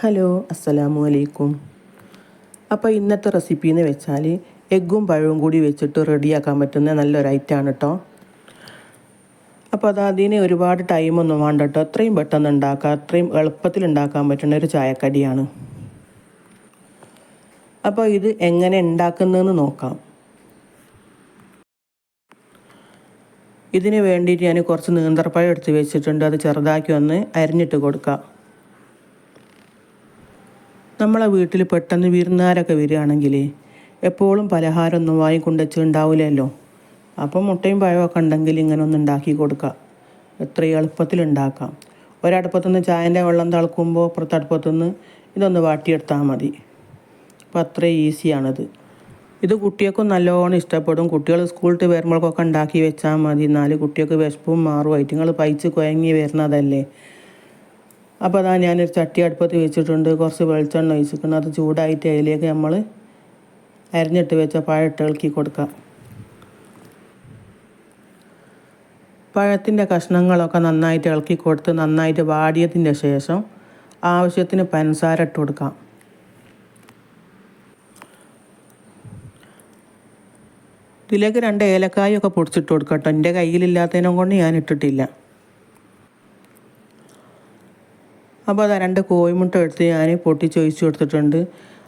Hello അസ്സലാമു അലൈക്കും അപ്പോൾ ഇന്നത്തെ റെസിപ്പി എന്ന് വെച്ചാൽ എഗ്ഗും പഴവും കൂടി വെച്ചിട്ട് റെഡിയാക്കാൻ പറ്റുന്ന നല്ലൊരു ഐറ്റമാണ് കേട്ടോ അപ്പോൾ അത് അതിന് ഒരുപാട് ടൈമൊന്നും വേണ്ട കേട്ടോ അത്രയും പെട്ടെന്ന് ഉണ്ടാക്കാം അത്രയും എളുപ്പത്തിൽ ഉണ്ടാക്കാൻ പറ്റുന്ന ഒരു ചായക്കടിയാണ്. അപ്പോൾ ഇത് എങ്ങനെ ഉണ്ടാക്കുന്നതെന്ന് നോക്കാം. ഇതിന് വേണ്ടിയിട്ട് ഞാൻ കുറച്ച് നീന്തർപ്പഴം എടുത്ത് വെച്ചിട്ടുണ്ട്. അത് ചെറുതാക്കി ഒന്ന് അരിഞ്ഞിട്ട് കൊടുക്കാം. നമ്മളെ വീട്ടിൽ പെട്ടെന്ന് വിരുന്നാരൊക്കെ വരികയാണെങ്കിൽ എപ്പോഴും പലഹാരം ഒന്നും വാങ്ങിക്കൊണ്ട് വെച്ചിട്ടുണ്ടാവില്ലല്ലോ. അപ്പം മുട്ടയും പഴമൊക്കെ ഉണ്ടെങ്കിൽ ഇങ്ങനെ ഒന്ന് ഉണ്ടാക്കി കൊടുക്കുക എത്ര എളുപ്പത്തിൽ ഉണ്ടാക്കാം. ഒരടുപ്പത്തുനിന്ന് ചായന്റെ വെള്ളം തിളക്കുമ്പോൾ അപ്പുറത്തടുപ്പത്തുനിന്ന് ഇതൊന്ന് വാട്ടിയെടുത്താൽ മതി. അപ്പോൾ അത്ര ഈസിയാണിത്. ഇത് കുട്ടികൾക്കും നല്ലോണം ഇഷ്ടപ്പെടും. കുട്ടികൾ സ്കൂളിട്ട് വരുമ്പോഴൊക്കെ ഉണ്ടാക്കി വെച്ചാൽ മതി. എന്നാൽ കുട്ടികൾക്ക് വിശപ്പും മാറും. ഐറ്റങ്ങൾ പൈച്ച് കുഴങ്ങി വരുന്നതല്ലേ. അപ്പോൾ അതാ ഞാനൊരു ചട്ടി അടുപ്പത്ത് വെച്ചിട്ടുണ്ട്. കുറച്ച് വെളിച്ചെണ്ണ ഒഴിച്ചിട്ടുണ്ട്. അത് ചൂടായിട്ട് അതിലേക്ക് നമ്മൾ അരിഞ്ഞിട്ട് വെച്ച പഴട്ട് ഇളക്കി കൊടുക്കാം. പഴത്തിന്റെ കഷ്ണങ്ങളൊക്കെ നന്നായിട്ട് ഇളക്കി കൊടുത്ത് നന്നായിട്ട് വാടിയതിന്റെ ശേഷം ആവശ്യത്തിന് പഞ്ചസാര ഇട്ട് കൊടുക്കാം. ഇതിലേക്ക് രണ്ട് ഏലക്കായൊക്കെ പൊടിച്ചിട്ട് കൊടുക്കട്ടോ കേട്ടോ. എന്റെ കയ്യിലില്ലാത്തതിനും കൊണ്ട് ഞാൻ ഇട്ടിട്ടില്ല. അപ്പോൾ അത് രണ്ട് കോഴിമുട്ട എടുത്ത് ഞാൻ പൊട്ടിച്ചൊഴിച്ച് കൊടുത്തിട്ടുണ്ട്.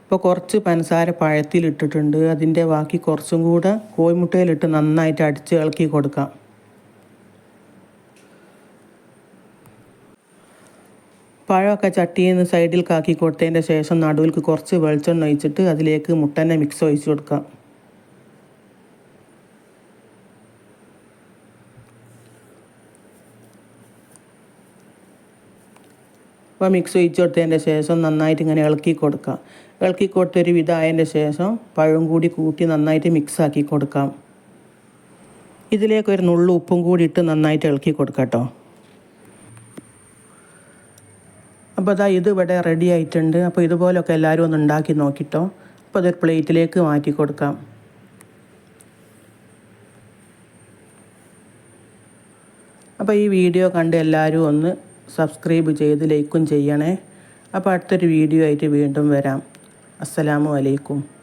അപ്പോൾ കുറച്ച് പഞ്ചസാര പഴത്തിലിട്ടിട്ടുണ്ട് അതിന്റെ ബാക്കി കുറച്ചും കൂടെ കോഴിമുട്ടയിലിട്ട് നന്നായിട്ട് അടിച്ച് ഇളക്കി കൊടുക്കാം. പഴമൊക്കെ ചട്ടിയിൽ നിന്ന് സൈഡിൽ കാക്കി കൊടുത്തതിന്റെ ശേഷം നടുവിൽക്ക് കുറച്ച് വെളിച്ചെണ്ണ ഒഴിച്ചിട്ട് അതിലേക്ക് മുട്ടനെ മിക്സ് ഒഴിച്ച് കൊടുക്കാം. അപ്പോൾ മിക്സ് ഒഴിച്ച് കൊടുത്തതിന്റെ ശേഷം നന്നായിട്ട് ഇങ്ങനെ ഇളക്കി കൊടുക്കാം. ഇളക്കി കൊടുത്തൊരു വിധമായതിന്റെ ശേഷം പഴം കൂടി കൂട്ടി നന്നായിട്ട് മിക്സ് ആക്കി കൊടുക്കാം. ഇതിലേക്ക് ഒരു നുള്ളു ഉപ്പും കൂടി ഇട്ട് നന്നായിട്ട് ഇളക്കി കൊടുക്കാം കേട്ടോ. അപ്പോൾ അതാ ഇത് ഇവിടെ റെഡി ആയിട്ടുണ്ട്. അപ്പോൾ ഇതുപോലൊക്കെ എല്ലാവരും ഒന്ന് ഉണ്ടാക്കി നോക്കിട്ടോ. അപ്പോൾ അതൊരു പ്ലേറ്റിലേക്ക് മാറ്റി കൊടുക്കാം. അപ്പോൾ ഈ വീഡിയോ കണ്ട് എല്ലാവരും ഒന്ന് സബ്സ്ക്രൈബ് ചെയ്ത് ലൈക്കും ചെയ്യണേ. അപ്പോൾ അടുത്തൊരു വീഡിയോ ആയിട്ട് വീണ്ടും വരാം. അസ്സലാമു അലൈക്കും.